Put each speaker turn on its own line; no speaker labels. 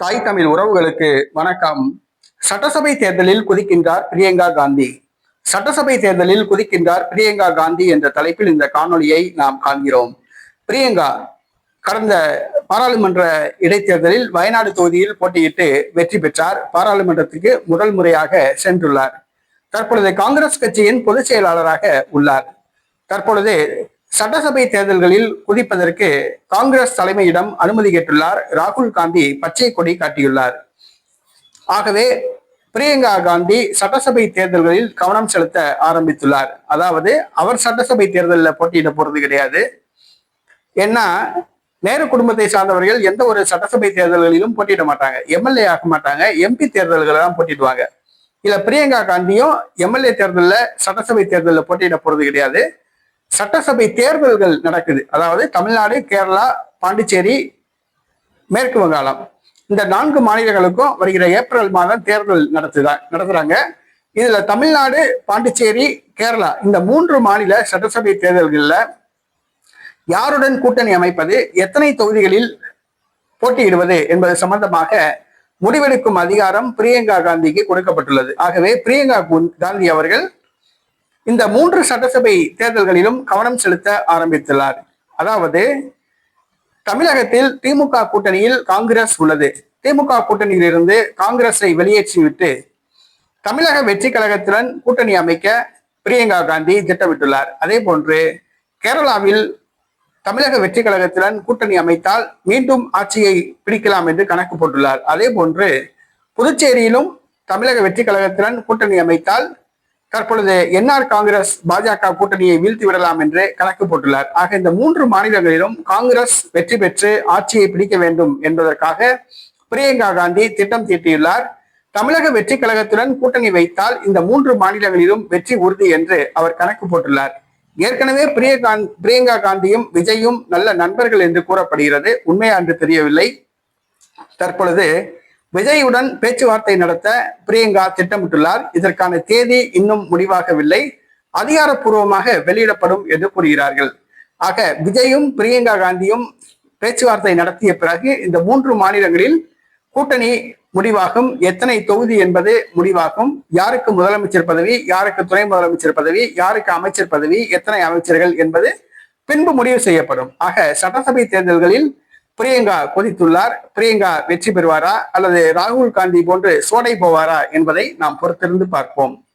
தாய் தமிழ் உறவுகளுக்கு வணக்கம். சட்டசபை தேர்தலில் குதிக்கின்றார் பிரியங்கா காந்தி. சட்டசபை தேர்தலில் குதிக்கின்றார் பிரியங்கா காந்தி என்ற தலைப்பில் இந்த காணொலியை நாம் காண்கிறோம். பிரியங்கா கடந்த பாராளுமன்ற இடைத்தேர்தலில் வயநாடு தொகுதியில் போட்டியிட்டு வெற்றி பெற்றார். பாராளுமன்றத்துக்கு முதல் முறையாக சென்றுள்ளார். தற்பொழுது காங்கிரஸ் கட்சியின் பொதுச் செயலாளராக உள்ளார். தற்பொழுது சட்டசபை தேர்தல்களில் குதிப்பதற்கு காங்கிரஸ் தலைமையிடம் அனுமதி கேட்டுள்ளார். ராகுல் காந்தி பச்சை கொடி காட்டியுள்ளார். ஆகவே பிரியங்கா காந்தி சட்டசபை தேர்தல்களில் கவனம் செலுத்த ஆரம்பித்துள்ளார். அதாவது அவர் சட்டசபை தேர்தலில் போட்டியிட போறது கிடையாது. ஏன்னா நேரு குடும்பத்தை சார்ந்தவர்கள் எந்த ஒரு சட்டசபை தேர்தல்களிலும் போட்டியிட மாட்டாங்க. எம்எல்ஏ ஆக மாட்டாங்க. எம்பி தேர்தல்களை தான் போட்டிடுவாங்க இல்ல பிரியங்கா காந்தியும் எம்எல்ஏ தேர்தலில் சட்டசபை தேர்தலில் போட்டியிட போறது கிடையாது. சட்டசபை தேர்தல்கள் நடக்குது. அதாவது தமிழ்நாடு கேரளா பாண்டிச்சேரி மேற்கு வங்காளம். இந்த நான்கு மாநிலங்களுக்கும் வருகிற ஏப்ரல் மாதம் தேர்தல் நடத்துதா நடத்துறாங்க. இதுல தமிழ்நாடு பாண்டிச்சேரி கேரளா இந்த மூன்று மாநில சட்டசபை தேர்தல்களில் யாருடன் கூட்டணி அமைப்பது எத்தனை தொகுதிகளில் போட்டியிடுவது என்பது சம்பந்தமாக முடிவெடுக்கும் அதிகாரம் பிரியங்கா காந்திக்கு கொடுக்கப்பட்டுள்ளது. ஆகவே பிரியங்கா காந்தி அவர்கள் இந்த மூன்று சட்டசபை தேர்தல்களிலும் கவனம் செலுத்த ஆரம்பித்துள்ளார். அதாவது தமிழகத்தில் திமுக கூட்டணியில் காங்கிரஸ் உள்ளது. திமுக கூட்டணியிலிருந்து காங்கிரஸை வெளியேற்றிவிட்டு தமிழக வெற்றி கழகத்துடன் கூட்டணி அமைக்க பிரியங்கா காந்தி திட்டமிட்டுள்ளார். அதே போன்று கேரளாவில் தமிழக வெற்றி கழகத்துடன் கூட்டணி அமைத்தால் மீண்டும் ஆட்சியை பிடிக்கலாம் என்று கணக்கு போட்டுள்ளார். அதே போன்று புதுச்சேரியிலும் தமிழக வெற்றி கழகத்துடன் கூட்டணி அமைத்தால் தற்பொழுது என்ஆர் காங்கிரஸ் பாஜக கூட்டணியை வீழ்த்தி விடலாம் என்று கணக்கு போட்டுள்ளார். ஆக இந்த மூன்று மாநிலங்களிலும் காங்கிரஸ் வெற்றி பெற்று ஆட்சியை பிடிக்க வேண்டும் என்பதற்காக பிரியங்கா காந்தி திட்டம் தீட்டியுள்ளார். தமிழக வெற்றி கழகத்துடன் கூட்டணி வைத்தால் இந்த மூன்று மாநிலங்களிலும் வெற்றி உறுதி என்று அவர் கணக்கு போட்டுள்ளார். ஏற்கனவே பிரியங்கா பிரியங்கா காந்தியும் விஜயும் நல்ல நண்பர்கள் என்று கூறப்படுகிறது. உண்மையா என்று தெரியவில்லை. தற்பொழுது விஜயுடன் பேச்சுவார்த்தை நடத்த பிரியங்கா திட்டமிட்டுள்ளார். இதற்கான தேதி இன்னும் முடிவாகவில்லை. அதிகாரப்பூர்வமாக வெளியிடப்படும் என்று கூறுகிறார்கள். ஆக விஜயும் பிரியங்கா காந்தியும் பேச்சுவார்த்தை நடத்திய பிறகு இந்த மூன்று மாநிலங்களில் கூட்டணி முடிவாகும். எத்தனை தொகுதி என்பது முடிவாகும். யாருக்கு முதலமைச்சர் பதவி யாருக்கு துணை முதலமைச்சர் பதவி யாருக்கு அமைச்சர் பதவி எத்தனை அமைச்சர்கள் என்பது பின்பு முடிவு செய்யப்படும். ஆக சட்டசபை தேர்தல்களில் பிரியங்கா கொதித்துள்ளார். பிரியங்கா வெற்றி பெறுவாரா? அல்லது ராகுல் காந்தி போன்று சோடை போவாரா? என்பதை நாம் பொறுத்திருந்து பார்ப்போம்.